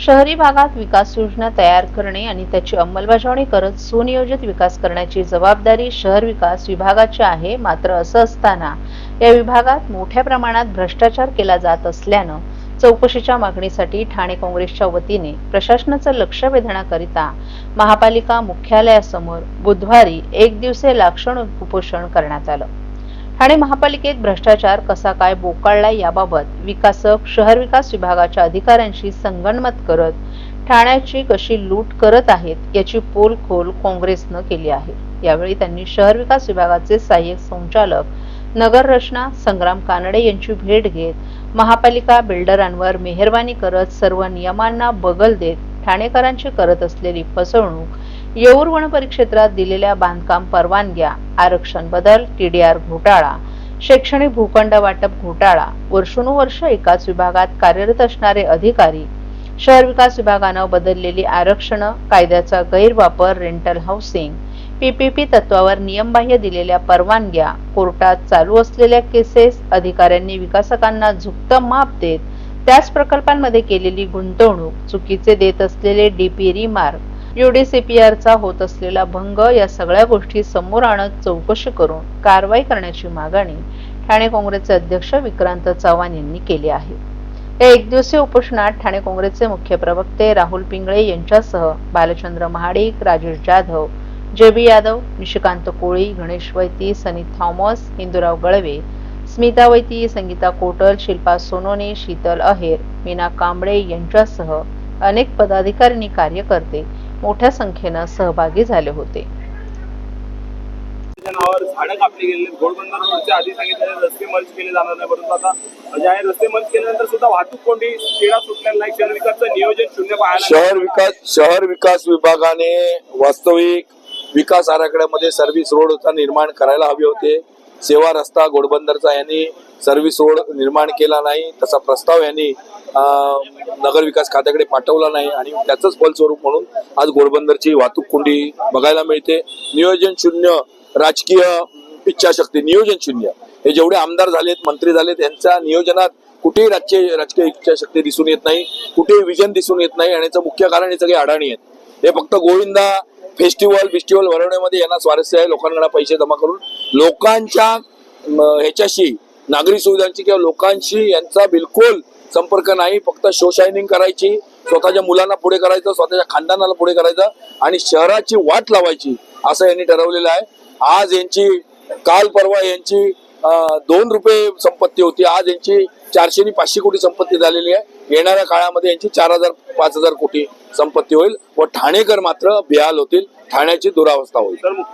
शहरी भागात विकास योजना तयार करणे आणि त्याची अंमलबजावणी करत सुनियोजित विकास करण्याची जबाबदारी शहर विकास विभागाची आहे मात्र असं असताना या विभागात मोठ्या प्रमाणात भ्रष्टाचार केला जात असल्यानं चौकशीच्या मागणीसाठी ठाणे काँग्रेसच्या वतीने प्रशासनाचं लक्ष वेधण्याकरिता महापालिका मुख्यालयासमोर बुधवारी एक दिवसीय लाक्षण उपोषण करण्यात आलं. ठाणे महापालिकेत भ्रष्टाचार कसा काय बोकाळला याबाबत विकासक शहर विकास विभागाच्या अधिकाऱ्यांशी संगणमत करत ठाण्याची कशी लूट करत आहेत याची पोलखोल काँग्रेसनं केली आहे. यावेळी त्यांनी शहर विकास विभागाचे सहाय्यक संचालक नगर रचना संग्राम कानडे यांची भेट घेत महापालिका बिल्डरांवर मेहरबानी करत सर्व नियमांना बगल देत ठाणेकरांची करत असलेली फसवणूक येऊर वन परिक्षेत्रात दिलेल्या बांधकाम परवानग्या आरक्षण बदल टीडीआर घोटाळा शैक्षणिक भूखंड वाटप घोटाळा वर्षानुवर्ष एकाच विभागात कार्यरत असणारे अधिकारी शहर विकास विभागानं बदललेली आरक्षणं कायद्याचा गैरवापर रेंटल हाऊसिंग पीपीपी तत्वावर नियमबाह्य दिलेल्या परवानग्या कोर्टात चालू असलेल्या केसेस अधिकाऱ्यांनी विकासकांना झुकतं माप देत त्याच प्रकल्पांमध्ये केलेली गुंतवणूक चुकीचे देत असलेले डीपी रिमार्क युडीसीपीआरचा होत असलेला भंग या सगळ्या गोष्टी समोर आणत चौकशी करून कारवाई करण्याची मागणी ठाणे काँग्रेसचे अध्यक्ष विक्रांत चव्हाण यांनी केली आहे. या एकदिवसीय उपोषणात ठाणे काँग्रेसचे मुख्य प्रवक्ते राहुल पिंगळे यांच्यासह Balchandra Mahadik Rajesh Jadhav J B Yadav Nishikant Koli Ganesh Vaiti Sunny Thomas Hindurao Galve Smita Vaiti Sangeeta Kotal Shilpa Sonone Sheetal Aher Meena Kamble यांच्यासह अनेक पदाधिकारी आणि कार्यकर्ते मोठ्या संख्येनं सहभागी झाले होते. नावावर झाडं कापली गेलेली आहेत. घोडबंदर रोडच्या आधी सांगितलेले रस्ते मर्ज केले जाणार नाही. परंतु आता जे आहे रस्ते मर्ज केल्यानंतर सुद्धा वाहतूक कोंडी तेढा सुटलेला नाही. शहर विकासचं नियोजन शून्य पाहायला शहर विकास शहर विकास विभागाने वास्तविक विकास आराखड्यामध्ये सर्व्हिस रोडचा निर्माण करायला हवे होते. सेवा रस्ता घोडबंदरचा यांनी सर्व्हिस रोड निर्माण केला नाही. तसा प्रस्ताव यांनी नगरविकास नगर विकास खात्याकडे पाठवला नाही आणि त्याचंच फलस्वरूप म्हणून आज घोडबंदरची वाहतूक कोंडी बघायला मिळते. नियोजन शून्य राजकीय इच्छाशक्ती नियोजन शून्य. हे जेवढे आमदार झालेत मंत्री झालेत यांच्या नियोजनात कुठेही राजकीय राजकीय इच्छाशक्ती दिसून येत नाही कुठेही विजन दिसून येत नाही आणि याचं मुख्य कारण हे सगळे अडाणी आहेत. हे फक्त गोविंदा फेस्टिवल फेस्टिवल भरवण्यामध्ये यांना स्वारस्य आहे. लोकांकडे पैसे जमा करून लोकांच्या ह्याच्याशी नागरी सुविधांची किंवा लोकांशी यांचा बिलकुल संपर्क नाही. फक्त शो शायनिंग करायची स्वतःच्या मुलांना पुढे करायचं स्वतःच्या खानदानाला पुढे करायचं आणि शहराची वाट लावायची असं यांनी ठरवलेलं आहे. आज यांची काल परवा यांची दोन रुपये संपत्ती होती. आज यांची चारशे आणि पाचशे कोटी संपत्ती झालेली आहे. येणाऱ्या काळामध्ये यांची चार हजार पाच हजार कोटी संपत्ती होईल व ठाणेकर मात्र बेहाल होतील. ठाण्याची दुरावस्था होईल.